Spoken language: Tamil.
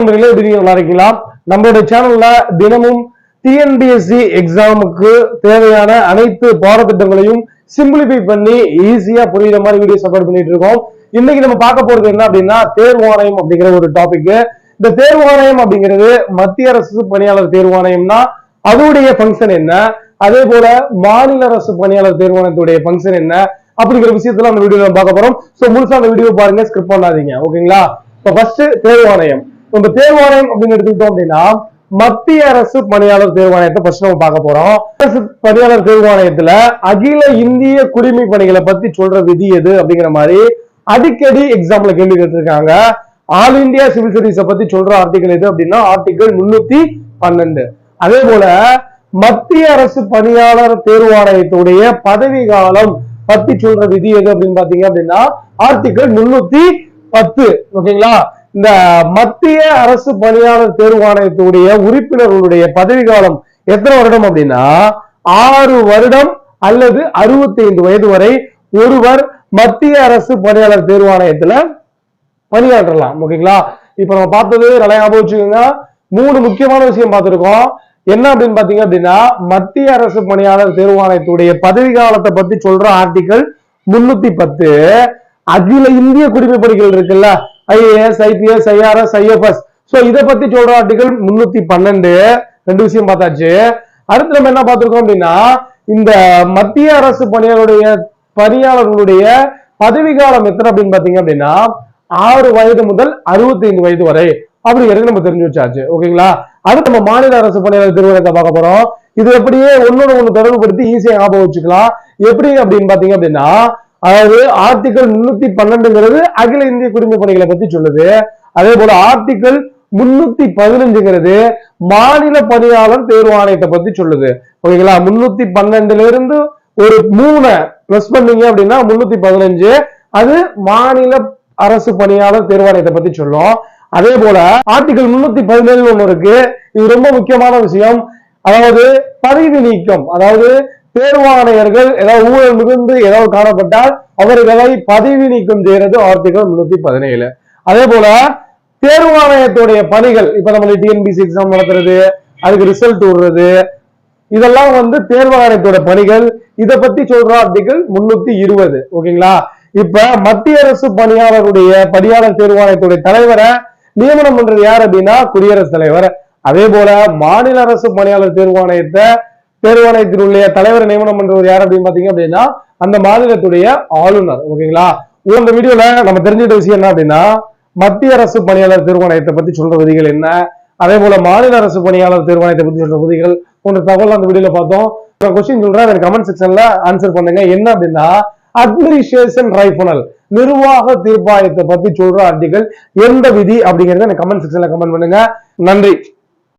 நண்பர்களே, எப்படி நீங்க நல்லா இருக்கீங்களா? நம்மளுடைய சேனல்ல தினமும் டிஎன்பிஎஸ்சி எக்ஸாமுக்கு தேவையான அனைத்து பாடத்திட்டங்களையும் சிம்பிளிஃபை பண்ணி ஈஸியா புரியுற மாதிரி வீடியோஸ் அப்லோட் பண்ணிட்டு இருக்கோம். இன்னைக்கு நம்ம பார்க்க போறது என்ன அப்படின்னா தேர்வாணையம் அப்படிங்கிற ஒரு டாபிக் இந்த தேர்வாணையம் அப்படிங்கிறது மத்திய அரசு பணியாளர் தேர்வாணையம்னா அதோடைய ஃபங்க்ஷன் என்ன? அதே போல மாநில அரசு பணியாளர் தேர்வாணையத்துடைய ஃபங்க்ஷன் என்ன? அப்படிங்கிற விஷயத்துல அந்த வீடியோ பார்க்க போறோம். ஸோ முழுசா அந்த வீடியோ பாருங்க ஸ்கிரிப்ட் பண்ணாதீங்க. ஓகேங்களா இப்போ ஃபர்ஸ்ட் தேர்வாணையம் இப்ப தேர்வாணையம் அப்படின்னு எடுத்துக்கிட்டோம் அப்படின்னா மத்திய அரசு பணியாளர் தேர்வாணையத்தை ஃபர்ஸ்ட் நம்ம பார்க்க போறோம். அரசு பணியாளர் தேர்வாணையத்துல அகில இந்திய குடிமை பணிகளை பத்தி சொல்ற விதி எது அப்படிங்கிற மாதிரி அடிக்கடி எக்ஸாம்ல கேள்வி கேட்டிருக்காங்க. ஆல் இந்தியா சிவில் சர்வீஸை பத்தி சொல்ற ஆர்டிகல் எது அப்படின்னா ஆர்டிகல் முன்னூத்தி பன்னெண்டு. அதே போல மத்திய அரசு பணியாளர் தேர்வாணையத்துடைய பதவி காலம் பத்தி சொல்ற விதி எது அப்படின்னு பாத்தீங்க அப்படின்னா ஆர்டிகல் முன்னூத்தி பத்து. ஓகேங்களா? இந்த மத்திய அரசு பணியாளர் தேர்வாணையத்துடைய உறுப்பினர்களுடைய பதவி காலம் எத்தனை வருடம் அப்படின்னா ஆறு வருடம் அல்லது 65 வயது வரை ஒருவர் மத்திய அரசு பணியாளர் தேர்வாணையத்துல பணியாற்றலாம். ஓகேங்களா? இப்ப நம்ம பார்த்தது நல்லா ஞாபகம் வச்சுக்கோங்க. மூணு முக்கியமான விஷயம் பார்த்திருக்கோம். என்ன அப்படின்னு பாத்தீங்க அப்படின்னா மத்திய அரசு பணியாளர் தேர்வாணையத்துடைய பதவி காலத்தை பத்தி சொல்ற ஆர்டிகல் முன்னூத்தி பத்து. அகில இந்திய குடிமை பணிகள் இருக்குல்ல? IAS IPS IRS IFS so இதை பத்தி சொல்ற ஆர்டிகல் முன்னூத்தி பன்னெண்டு. ரெண்டு விஷயம் பார்த்தாச்சு. அடுத்து நம்ம என்ன பார்த்திருக்கோம் அப்படின்னா இந்த மத்திய அரசு பணியாளருடைய பணியாளர்களுடைய பதவி காலம் எத்தனை அப்படின்னு பாத்தீங்க அப்படின்னா ஆறு வயது முதல் 65 வயது வரை. அப்படிங்கிறது நம்ம தெரிஞ்சு வச்சாச்சு. ஓகேங்களா? அடுத்து நம்ம மாநில அரசு பணியாளர் திருவிழத்தை பார்க்க போறோம். இது எப்படியே ஒன்னோட ஒண்ணு தொடர்புபடுத்தி ஈஸியா ஞாபகம் வச்சுக்கலாம். எப்படி அப்படின்னு பாத்தீங்க அப்படின்னா அதாவது ஆர்டிகல் முன்னூத்தி பன்னெண்டுங்கிறது அகில இந்திய குடிமை பணிகளை பத்தி சொல்லுது. அதே போல ஆர்டிகல் முன்னூத்தி பதினஞ்சுங்கிறது மாநில பணியாளர் தேர்வாணையத்தை பத்தி சொல்லுது. ஓகேங்களா? முன்னூத்தி பன்னெண்டுல இருந்து ஒரு மூணு பிளஸ் பண்ணீங்க அப்படின்னா முன்னூத்தி பதினஞ்சு. அது மாநில அரசு பணியாளர் தேர்வாணையத்தை பத்தி சொல்லும். அதே போல ஆர்டிகல் முன்னூத்தி பதினேழு ஒண்ணு இருக்கு. இது ரொம்ப முக்கியமான விஷயம். அதாவது பதவி நீக்கம் அதாவது தேர்வாணையர்கள் ஏதாவது ஊழல் மிகுந்து ஏதாவது காணப்பட்டால் அவர்களை பதவி நீக்கம் செய்யறது ஆர்டிகல் முன்னூத்தி பதினேழு. அதே போல தேர்வாணையத்துடைய பணிகள் இப்ப நம்ம டிஎன்பிசி எக்ஸாம் நடத்துறது அதுக்கு ரிசல்ட் விடுறது இதெல்லாம் வந்து தேர்வாணையத்தோட பணிகள். இதை பத்தி சொல்ற ஆர்டிகல் முன்னூத்தி இருபது ஓகேங்களா? இப்ப மத்திய அரசு பணியாளருடைய பணியாளர் தேர்வாணையத்துடைய தலைவரை நியமனம் பண்றது யார் அப்படின்னா குடியரசுத் தலைவர். அதே போல மாநில அரசு பணியாளர் தேர்வாணையத்தை தேர்வாணையத்தினுடைய தலைவரை நியமனம் பண்றவர் யார் அப்படின்னு பாத்தீங்க அப்படின்னா அந்த மாநிலத்துடைய ஆளுநர். ஓகேங்களா? இந்த வீடியோல நம்ம தெரிஞ்சுட்ட விஷயம் என்ன அப்படின்னா மத்திய அரசு பணியாளர் தேர்வாணையத்தை பத்தி சொல்ற விதிகள் என்ன? அதே போல மாநில அரசு பணியாளர் தேர்வாணையத்தை பத்தி சொல்ற விதிகள் போன்ற தகவல் அந்த வீடியோல பார்த்தோம். கொஸ்டின் சொல்றேன் எனக்கு கமெண்ட் செக்ஷன்ல ஆன்சர் பண்ணுங்க. என்ன அப்படின்னா அட்மினிஸ்ட்ரேஷன் ட்ரைபுனல் நிர்வாக தீர்ப்பாயத்தை பத்தி சொல்ற ஆர்டிகல் எந்த விதி அப்படிங்கறத கமெண்ட் செக்ஷன்ல கமெண்ட் பண்ணுங்க. நன்றி.